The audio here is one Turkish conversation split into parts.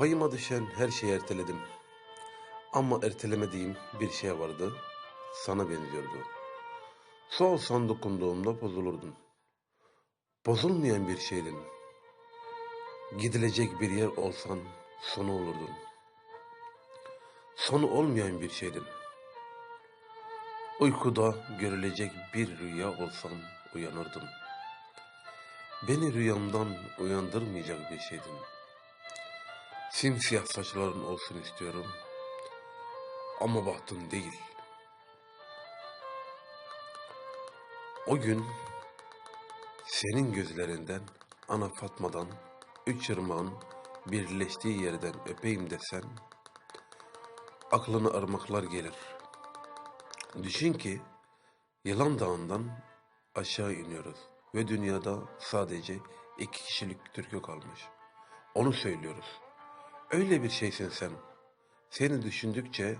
Payıma düşen her şeyi erteledim. Ama ertelemediğim bir şey vardı. Sana benziyordu. Su olsan dokunduğumda bozulurdun. Bozulmayan bir şeydin. Gidilecek bir yer olsan sonu olurdun. Sonu olmayan bir şeydin. Uykuda görülecek bir rüya olsam uyanırdım. Beni rüyamdan uyandırmayacak bir şeydin. Simsiyah saçların olsun istiyorum. Ama bahtın değil. O gün senin gözlerinden ana Fatma'dan üç ırmağın birleştiği yerden öpeyim desen aklına ırmaklar gelir. Düşün ki Yılan Dağı'ndan aşağı iniyoruz ve dünyada sadece iki kişilik türkü kalmış. Onu söylüyoruz. Öyle bir şeysin sen. Seni düşündükçe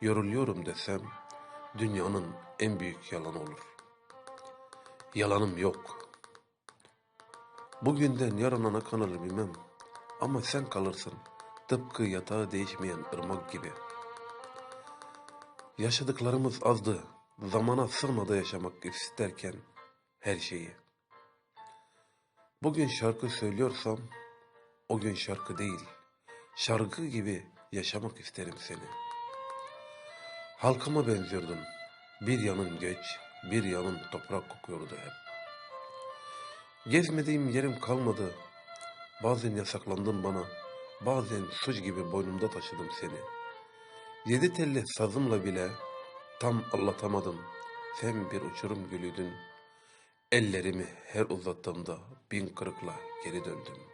yoruluyorum desem dünyanın en büyük yalanı olur. Yalanım yok. Bugünden yarına ne kalır bilmem. Ama sen kalırsın. Tıpkı yatağı değişmeyen ırmak gibi. Yaşadıklarımız azdı. Zamana sığmadı yaşamak isterken her şeyi. Bugün şarkı söylüyorsam o gün şarkı değil. Şarkı gibi yaşamak isterim seni. Halkıma benziyordun. Bir yanın göç, bir yanın toprak kokuyordu hep. Gezmediğim yerim kalmadı. Bazen yasaklandın bana. Bazen suç gibi boynumda taşıdım seni. Yedi telli sazımla bile tam anlatamadım. Sen bir uçurum gülüydün. Ellerimi her uzattığımda bin kırıkla geri döndüm.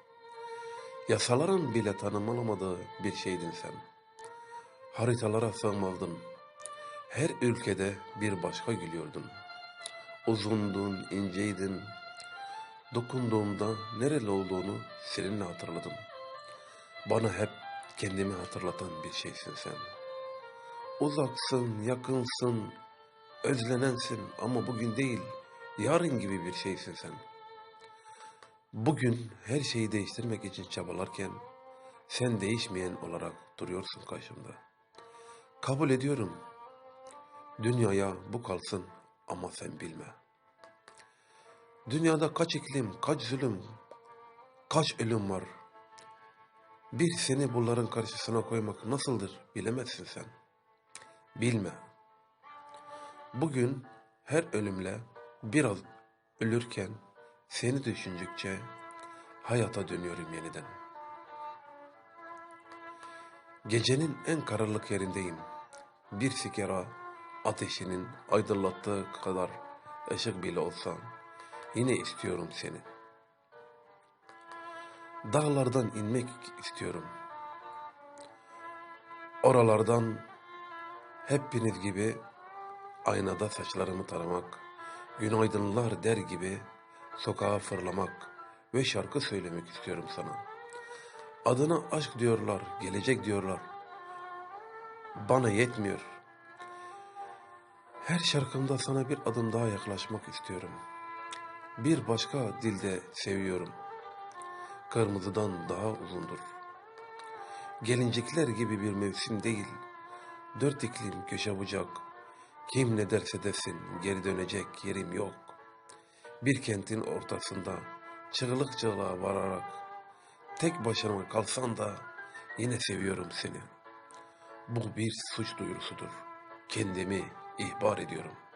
Yasaların bile tanımlamadığı bir şeydin sen. Haritalara sığmazdın. Her ülkede bir başka gülüyordun. Uzundun, inceydin. Dokunduğumda nereli olduğunu seninle hatırladım. Bana hep kendimi hatırlatan bir şeysin sen. Uzaksın, yakınsın, özlenensin ama bugün değil, yarın gibi bir şeysin sen. Bugün her şeyi değiştirmek için çabalarken sen değişmeyen olarak duruyorsun karşımda. Kabul ediyorum. Dünyaya bu kalsın ama sen bilme. Dünyada kaç iklim, kaç zulüm, kaç ölüm var. Bir seni bunların karşısına koymak nasıldır bilemezsin sen. Bilme. Bugün her ölümle biraz ölürken seni düşündükçe hayata dönüyorum yeniden. Gecenin en karanlık yerindeyim. Bir sigara ateşinin aydınlattığı kadar ışık bile olsa yine istiyorum seni. Dağlardan inmek istiyorum. Oralardan hepiniz gibi aynada saçlarımı taramak, günaydınlar der gibi sokağa fırlamak ve şarkı söylemek istiyorum sana. Adına aşk diyorlar, gelecek diyorlar. Bana yetmiyor. Her şarkımda sana bir adım daha yaklaşmak istiyorum. Bir başka dilde seviyorum. Kırmızıdan daha uzundur. Gelincikler gibi bir mevsim değil. Dört iklim köşe bucak. Kim ne derse desin geri dönecek yerim yok. Bir kentin ortasında çığlık çığlığa vararak tek başıma kalsan da yine seviyorum seni. Bu bir suç duyurusudur. Kendimi ihbar ediyorum.''